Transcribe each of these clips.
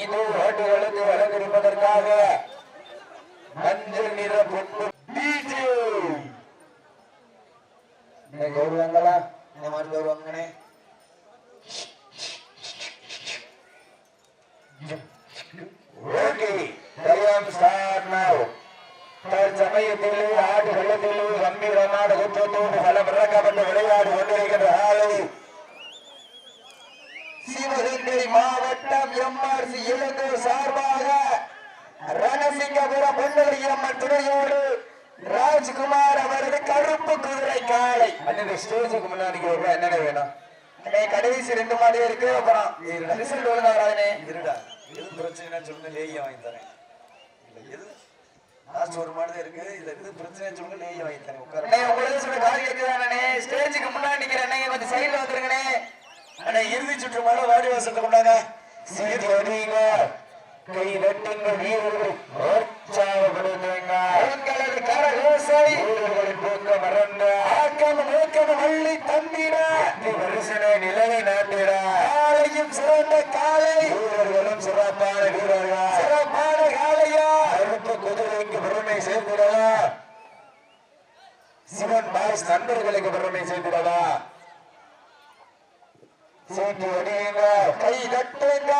இது ஓட்டுகளுக்கு அலங்கரிப்பதற்காக மஞ்சள் நிற பொட்டு பீச்சு கௌரவங்களா இந்த மாதிரி கௌரவங்கனே ஓகே டைம் ஸ்டார்ட் நவ தற்சமயத்திலே ஆடு வெள்ளத்திலே கம்பீரமான ஊற்றத்தோடு பல பிறக்கப்பட்டு துணையோடு ராஜ்குமார் அவரது கருப்பு குதிரை காலை அண்ணன் ஸ்டேஜுக்கு முன்னாடி என்னென்ன வேணும்? கடைசி ரெண்டு மாடி இருக்கு அப்புறம் ரிசல்ட் ஒழுங்கா வராதுனே இருடா. எது பிரச்சனை சொல்லுங்க லேய வாங்கி தரேன். எது? லாஸ்ட் ஒரு மாடு தான் இருக்கு இதுல எது பிரச்சனை சொல்லுங்க லேய வாங்கி தரேன். உட்கார உங்களுக்கு சொல்ற காரியம் இருக்குதானே ஸ்டேஜுக்கு முன்னாடி நிக்கிற அண்ணே கொஞ்சம் சைடுல வந்துருங்கண்ணே அண்ணா இறுதி சுற்று மாடு வாடி வாசத்தை கொண்டாங்க. சீட்டு அடிங்க கை வெட்டுங்க வீரர்கள். வீரர்களின் போக்க மறந்த ஆக்கம் நோக்கம் அள்ளி தந்திட. வரிசனை நிலையை நாட்டிட. காலையும் சிறந்த காலை. வீரர்களும் சிறப்பான வீரர்கள். சிறப்பான காலையா. கருப்பு குதிரைக்கு பெருமை சேர்ந்திடவா சிவன் பாய்ஸ் நண்பர்களுக்கு பெருமை சேர்ந்திடவா சீட்டு அடியுங்க கை தட்டுங்க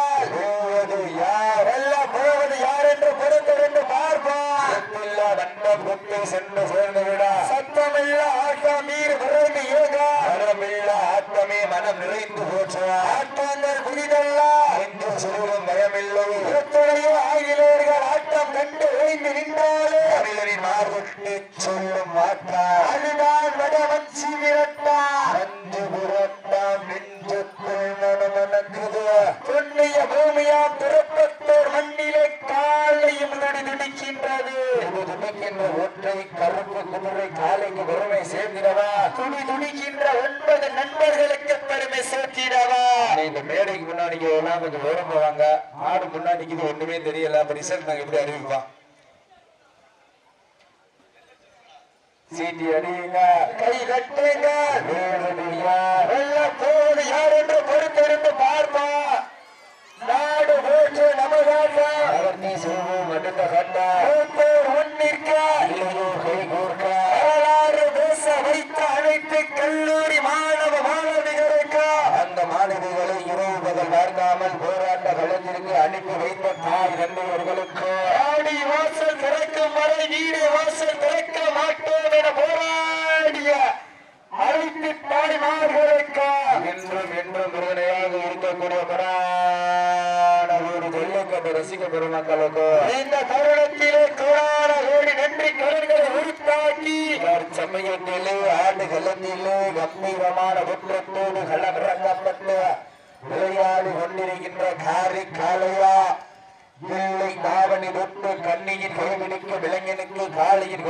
யார் எல்லாம் போவது யார் என்று பொறுத்திருந்து பார்ப்போம் இல்ல வண்டம் குத்தி சென்று சேர்ந்து விட சத்தமில்ல மீறி விரைந்து ஏக மனமில்ல ஆட்டமே மனம் நிறைந்து போச்சு ஆட்டங்கள் புதிதல்ல என்று சொல்லும் பயமில்லை. எத்தனையோ ஆங்கிலேயர்கள் ஆட்டம் கண்டு விரைந்து நின்றாலே. தமிழரின் மார்புக்கு சொல்லும் வாட்டா அதுதான் இது துடிக்கின்ற ஒற்றை கருப்பு குதிரை காலைக்கு பெருமை சேர்ந்திடவா? துடி துடிக்கின்ற ஒன்பது நண்பர்களுக்கு பெருமை சேர்த்திடவா? இந்த மேடைக்கு முன்னாடி எல்லாம் கொஞ்சம் ஓரம் போவாங்க ஆடு முன்னாடி இது ஒண்ணுமே தெரியல. அப்ப ரிசல்ட் நாங்க எப்படி அறிவிப்போம் சீட்டி அடியுங்க. கை கட்டுங்க. வெள்ள போது யார் என்று வீடு வாசல் திறக்க மாட்டோம் என போராடிய அனைத்து தாய்மார்களுக்கு என்றும் என்றும் விருதுணையாக இருக்கக்கூடிய பரான ஒரு ஜல்லிக்கட்டு ரசிக பெருமக்களுக்கு. இந்த தருணத்திலே கோடான கோடி நன்றி கடன்களை உருத்தாக்கி சமயத்திலே ஆண்டு கலத்திலே கம்பீரமான குற்றத்தோடு களமிறக்கப்பட்டு விளையாடி கொண்டிருக்கின்ற காரி காளையா இல்லை தாவணி தொட்டு கண்ணியின் கைவிடுக்க விலங்கினுக்கு காளியின்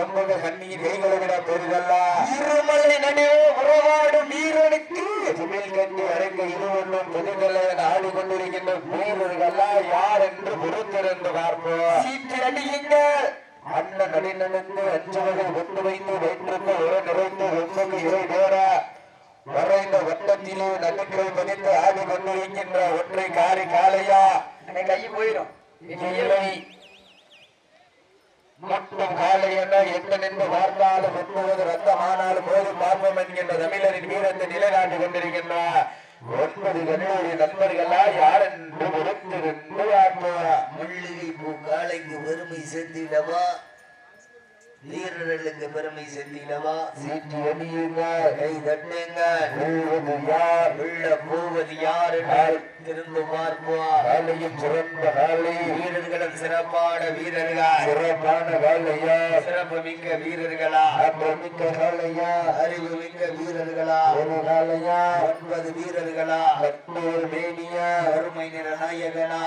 விட பெரிதல்ல இருமலை நடுவே உறவாடும் வீரனுக்கு. துணில் கட்டி அடங்க இருவரும் புதுதலை ஆடிக்கொண்டிருக்கின்ற வீரர்களா யார் என்று பொறுத்திருந்து பார்ப்போம். சீட்டு அடியுங்கள் அண்ணன் நடினனுக்கு அஞ்சு வகை ஒட்டு வைத்து வைத்திருந்த உர நிறைந்து வெண்முக இறை நேர. வரைந்த வட்டத்திலே நடுக்கை பதித்து ஆடி கொண்டிருக்கின்ற ஒற்றை காரி காளையா. கை போயிடும் இல்லை மட்டும் காலை என எந்த நின்று பார்த்தாலும் எட்டுவது ரத்தமானாலும் போது பார்ப்போம் என்கின்ற தமிழரின் வீரத்தை நிலைநாட்டி கொண்டிருக்கின்ற ஒன்பது கல்லூரி நண்பர்களா யார் என்று பொறுத்திருந்து பார்ப்போம். முள்ளிகை பூ காளைக்கு பெருமை சேர்த்திடவா வீரர்களுக்கு பெருமை சேர்த்திடவா சீட்டி அடியுங்க கை தட்டுங்க யார்? உள்ள போவது யார்? என்று திருந்து பார்ப்போம் காலையும் சிறந்த காலை வீரர்களும் சிறப்பான வீரர்கள் சிறப்பான காலையா சிறப்பு மிக்க வீரர்களா. மிக்க காலையா அறிவு மிக்க வீரர்களா. ஒரு காலையா ஒன்பது வீரர்களா. கட்டூர் மேனியா. வறுமை நிற நாயகனா.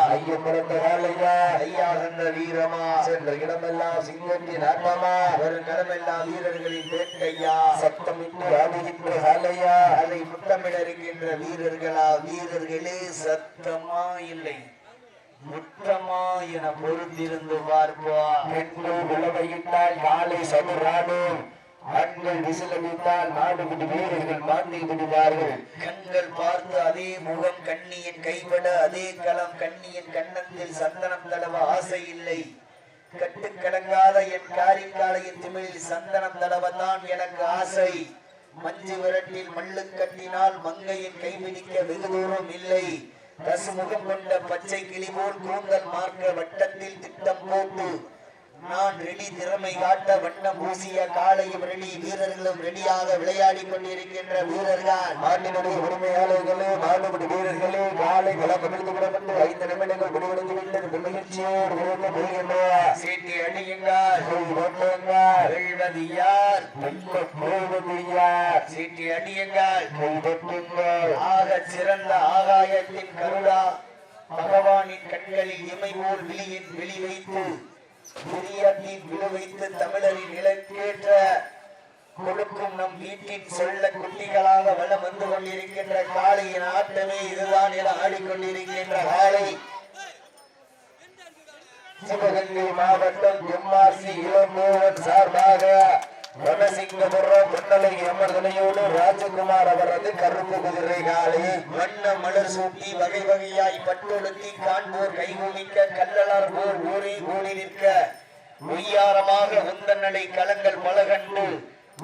பிறந்த காலையா ஐயா கண்ட வீரமா. சென்ற இடமெல்லாம் சிங்கத்தின் ஆத்மமா வருங்காலமெல்லாம் வீரர்களின் வேட்கையா. சத்தமிட்டு ஆடுகின்ற காலையா அதை முத்தமிட இருக்கின்ற வீரர்களா. வீரர்களே சத்தமா இல்லை முத்தமா என பொறுத்திருந்து பார்ப்போம். பெண்கள் விளவையிட்டால் யாழை சதுராடும் ஆண்கள் விசிலடித்தால் நாடுபடி வீரர்கள் மாட்டி விடுவார்கள். கண்கள் பார்த்து அதே முகம் கண்ணியின் கைவிட அதே களம் கண்ணியின் கண்ணத்தில் சந்தனம் தடவ ஆசை இல்லை. கட்டுக்கடங்காத என் காரிக்காலையின் திமிழில் சந்தனம் தடவதான் எனக்கு ஆசை. மஞ்சு விரட்டில் மல்லு கட்டினால் மங்கையின் கைபிடிக்க வெகு தூரம் இல்லை. தசுமுகம் கொண்ட பச்சை கிளி போல் கூந்தல் மார்க்க வட்டத்தில் திட்டம் போட்டு நான் ரெடி திறமை காட்ட வண்ணம் பூசிய காலையும் ரெடி வீரர்களும் ரெடியாக விளையாடி கொண்டிருக்கின்ற வீரர்கள். நாட்டினுடைய உரிமையாளர்களே மாடுபடி வீரர்களே காலை களம் அமிழ்ந்து விடப்பட்டு ஐந்து நிமிடங்கள் முடிவடைந்து விட்டது. மகிழ்ச்சியோடு விரைந்து கொள்கின்றோம் சீட்டி அடியுங்கள் ஓட்டுங்கள் வெல்வது யார்? போவது யார்? சீட்டி அடியுங்கள் கைதட்டுங்கள் ஆக சிறந்த ஆகாயத்தின் கருடா பகவானின் கண்களில் இமை போல் விழியின் வெளி வைத்து விரியத்தின் தமிழரின் இலக்கேற்ற கொடுக்கும் நம் வீட்டின் சொல்ல குட்டிகளாக வளம் வந்து கொண்டிருக்கின்ற காளையின் ஆட்டமே இதுதான் என ஆடிக்கொண்டிருக்கின்ற காளை. சிவகங்கை மாவட்டம் எம்ஆர்சி இளமோகன் சார்பாக வனசிங்கபுரம் பொன்னலை அமர்தலையோடு ராஜகுமார் அவரது கருப்பு குதிரை காலை. வண்ண மலர் சூட்டி வகை வகையாய் பட்டொழுத்தி காண்போர் கைகுமிக்க கல்லலார் போர் ஊரே கூடி நிற்க. ஒய்யாரமாக உந்தன் நடை களங்கள் பல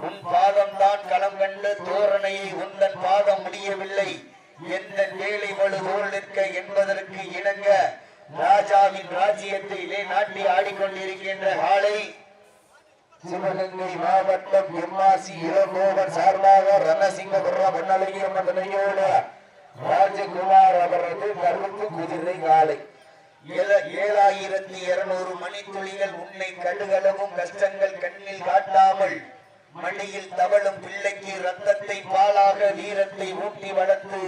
உன் பாதம் தான் களம் கண்டு தோரணையை உந்தன் பாதம் முடியவில்லை. எந்த வேலை வலு தோல் நிற்க என்பதற்கு இணங்க. ராஜாவின் ராஜ்யத்திலே நாட்டி ஆடிக்கொண்டிருக்கின்ற காலை. சிவகங்கை மாவட்டம் எம்மாசி இளமோகன் சார்பாக ரணசிங்கபுரம் பொன்னலை அமர்தலையோடு ராஜகுமார் அவரது கருத்து குதிரை காலை. ஏழாயிரத்தி இருநூறு மணித்துளிகள் உன்னை கடுகளவும் கஷ்டங்கள் கண்ணில் காட்டாமல் மடியில் தவழும் பிள்ளைக்கு ரத்தத்தை பாலாக வீரத்தை ஊட்டி வளர்த்து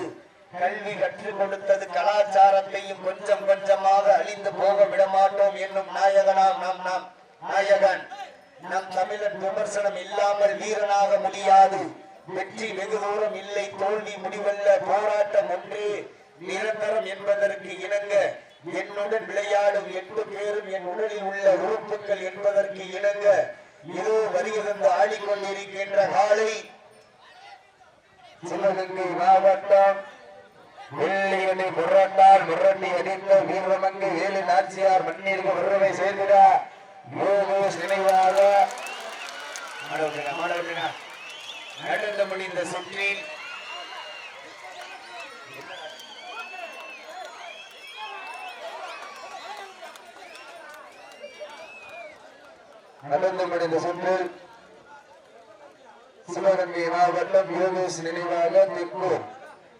கல்வி கற்றுக் கொடுத்தது கலாச்சாரத்தையும் கொஞ்சம் கொஞ்சமாக அழிந்து போக விடமாட்டோம் என்னும் நாயகனாம் நாம் நாம் நாயகன். நம் தமிழன் விமர்சனம் இல்லாமல் வீரனாக முடியாது. வெற்றி வெகு தூரம் இல்லை தோல்வி முடிவல்ல போராட்டம் ஒன்றே. நிரந்தரம் என்பதற்கு இணங்க என்னுடன் விளையாடும் எட்டு பேரும் என் உடலில் உள்ள உறுப்புகள் என்பதற்கு இணங்க இதோ வருகிறந்து ஆடிக்கொண்டிருக்கின்ற காலை. சிவகங்கை மாவட்டம் வெள்ளியணி முரட்டால் முரண்டி அடித்த வீரமங்கை வேலு நாச்சியார் மண்ணிற்கு உறவை சேர்க்கிறார் யோகேஷ் நினைவாக மாணவர்களா, மாணவர்களா, நடந்து முடிந்த சுற்றில் நடந்து முடிந்த சுற்றில் சிவகங்கை மாவட்டம் யோகேஷ் நினைவாக திப்பூர்